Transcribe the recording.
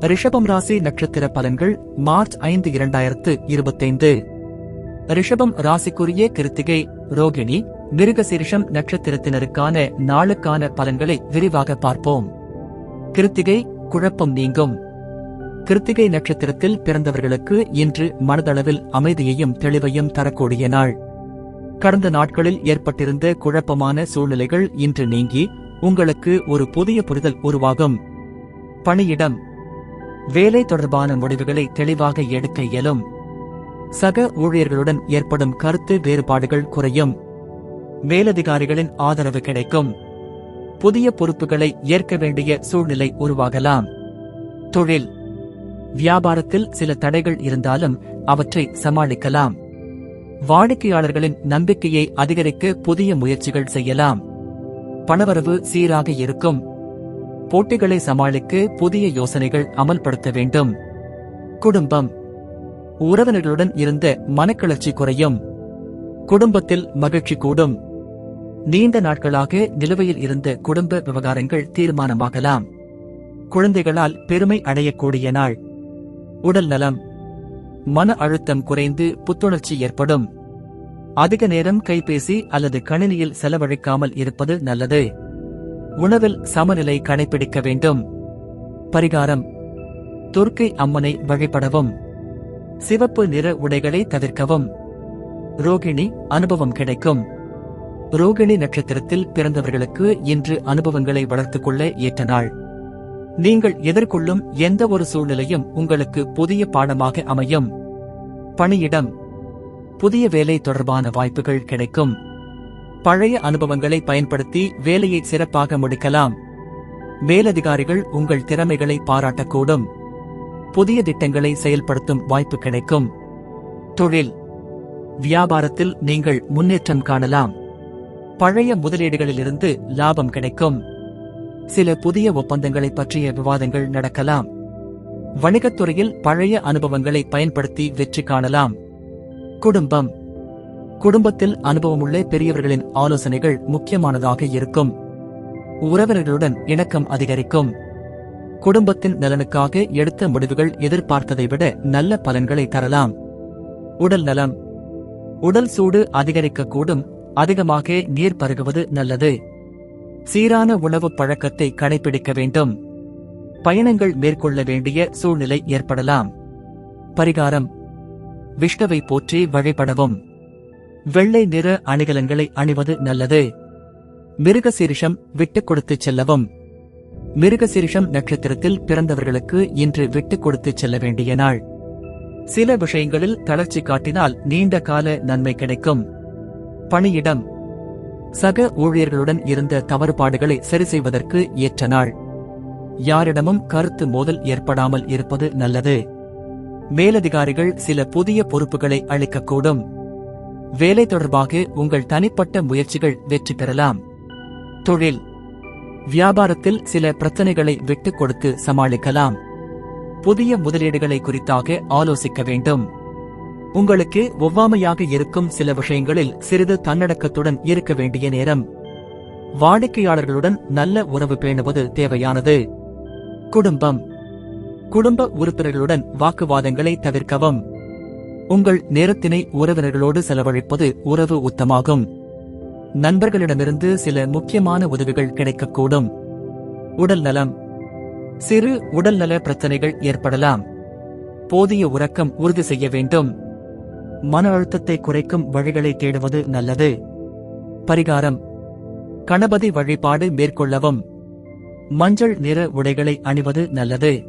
ரிஷபம் ராசி நட்சத்திர பலன்கள் மார்ச் ஐந்து இரண்டாயிரத்து இருபத்தைந்து. ரிஷபம் ராசிக்குரிய கிருத்திகை ரோகிணி மிருகசீரிஷம் நட்சத்திரத்தினருக்கான நாளுக்கான பலன்களை விரிவாக பார்ப்போம். கிருத்திகை குழப்பம் நீங்கும். கிருத்திகை நட்சத்திரத்தில் பிறந்தவர்களுக்கு இன்று மனதளவில் அமைதியையும் தெளிவையும் தரக்கூடிய நாள். கடந்த நாட்களில் ஏற்பட்டிருந்த குழப்பமான சூழ்நிலைகள் இன்று நீங்கி உங்களுக்கு ஒரு புதிய புரிதல் உருவாகும். பணியிடம் வேலை தொடர்பான முடிவுகளை தெளிவாக எடுக்க இயலும். சக ஊழியர்களுடன் ஏற்படும் கருத்து வேறுபாடுகள் குறையும். மேலதிகாரிகளின் ஆதரவு கிடைக்கும். புதிய பொறுப்புகளை ஏற்க வேண்டிய சூழ்நிலை உருவாகலாம். தொழில். வியாபாரத்தில் சில தடைகள் இருந்தாலும் அவற்றை சமாளிக்கலாம். வாடிக்கையாளர்களின் நம்பிக்கையை அதிகரிக்க புதிய முயற்சிகள் செய்யலாம். பணவரவு சீராக இருக்கும். போட்டிகளை சமாளிக்க புதிய யோசனைகள் அமல்படுத்த வேண்டும். குடும்பம். உறவினர்களுடன் இருந்த மனக்கிளர்ச்சி குறையும். குடும்பத்தில் மகிழ்ச்சி கூடும். நீண்ட நாட்களாக நிலுவையில் இருந்த குடும்ப விவகாரங்கள் தீர்மானமாகலாம். குழந்தைகளால் பெருமை அடையக்கூடிய நாள். உடல் நலம். மன அழுத்தம் குறைந்து புத்துணர்ச்சி ஏற்படும். அதிக நேரம் கைபேசி அல்லது கணினியில் செலவழிக்காமல் இருப்பது நல்லது. உணவில் சமநிலை கடைபிடிக்க வேண்டும். பரிகாரம். துர்க்கை அம்மனை வழிபடவும். சிவப்பு நிற உடைகளை தவிர்க்கவும். ரோகிணி அனுபவம் கிடைக்கும். ரோகிணி நட்சத்திரத்தில் பிறந்தவர்களுக்கு இன்று அனுபவங்களை வளர்த்துக்கொள்ள ஏற்ற நாள். நீங்கள் எதிர்கொள்ளும் எந்த ஒரு சூழ்நிலையும் உங்களுக்கு புதிய பாடமாக அமையும். பணியிடம். புதிய வேலை தொடர்பான வாய்ப்புகள் கிடைக்கும். பழைய அனுபவங்களை பயன்படுத்தி வேலையை சிறப்பாக முடிக்கலாம். மேலதிகாரிகள் உங்கள் திறமைகளை பாராட்டக்கூடும். புதிய திட்டங்களை செயல்படுத்தும் வாய்ப்பு கிடைக்கும். தொழில். வியாபாரத்தில் நீங்கள் முன்னேற்றம் காணலாம். பழைய முதலீடுகளிலிருந்து லாபம் கிடைக்கும். சில புதிய ஒப்பந்தங்களை பற்றிய விவாதங்கள் நடக்கலாம். வணிகத்துறையில் பழைய அனுபவங்களை பயன்படுத்தி வெற்றி காணலாம். குடும்பம். குடும்பத்தில் அனுபவமுள்ள பெரியவர்களின் ஆலோசனைகள் முக்கியமானதாக இருக்கும். உறவினர்களுடன் இணக்கம் அதிகரிக்கும். குடும்பத்தின் நலனுக்காக எடுத்த முடிவுகள் எதிர்பார்த்ததை விட நல்ல பலன்களை தரலாம். உடல் நலம். உடல் சூடு அதிகரிக்கக்கூடும். அதிகமாக நீர் பருகுவது நல்லது. சீரான உணவு பழக்கத்தை கடைபிடிக்க வேண்டும். பயணங்கள் மேற்கொள்ள வேண்டிய சூழ்நிலை ஏற்படலாம். பரிகாரம். விஷ்ணுவை போற்றி வழிபடவும். வெள்ளை நிற அணிகலன்களை அணிவது நல்லது. மிருகசீரிஷம் விட்டுக் கொடுத்துச் செல்லவும். மிருகசீரிஷம் நட்சத்திரத்தில் பிறந்தவர்களுக்கு இன்று விட்டுக் கொடுத்துச் செல்ல வேண்டிய நாள். சில விஷயங்களில் தளர்ச்சி காட்டினால் நீண்ட கால நன்மை கிடைக்கும். பணியிடம். சக ஊழியர்களுடன் இருந்த தவறுபாடுகளை சரி செய்வதற்கு ஏற்ற நாள். யாரிடமும் கருத்து மோதல் ஏற்படாமல் இருப்பது நல்லது. மேலதிகாரிகள் சில புதிய பொறுப்புகளை அளிக்கக்கூடும். வேலை தொடர்பாக உங்கள் தனிப்பட்ட முயற்சிகள் வெற்றி பெறலாம். தொழில். வியாபாரத்தில் சில பிரச்சனைகளை விட்டுக் கொடுத்து சமாளிக்கலாம். புதிய முதலீடுகளை குறித்தாக ஆலோசிக்க வேண்டும். உங்களுக்கு ஒவ்வாமையாக இருக்கும் சில விஷயங்களில் சிறிது தன்னடக்கத்துடன் இருக்க வேண்டிய நேரம். வாடிக்கையாளர்களுடன் நல்ல உறவு பேணுவது தேவையானது. குடும்பம். குடும்ப உறுப்பினர்களுடன் வாக்குவாதங்களை தவிர்க்கவும். உங்கள் நேரத்தினை உறவினர்களோடு செலவழிப்பது உறவு உத்தமாகும். நண்பர்களிடமிருந்து சில முக்கியமான உதவிகள் கிடைக்கக்கூடும். உடல் நலம். சிறு உடல்நல பிரச்சனைகள் ஏற்படலாம். போதிய உறக்கம் உறுதி செய்ய வேண்டும். மன அழுத்தத்தை குறைக்கும் வழிகளை தேடுவது நல்லது. பரிகாரம். கணபதி வழிபாடு மேற்கொள்ளவும். மஞ்சள் நிற உடைகளை அணிவது நல்லது.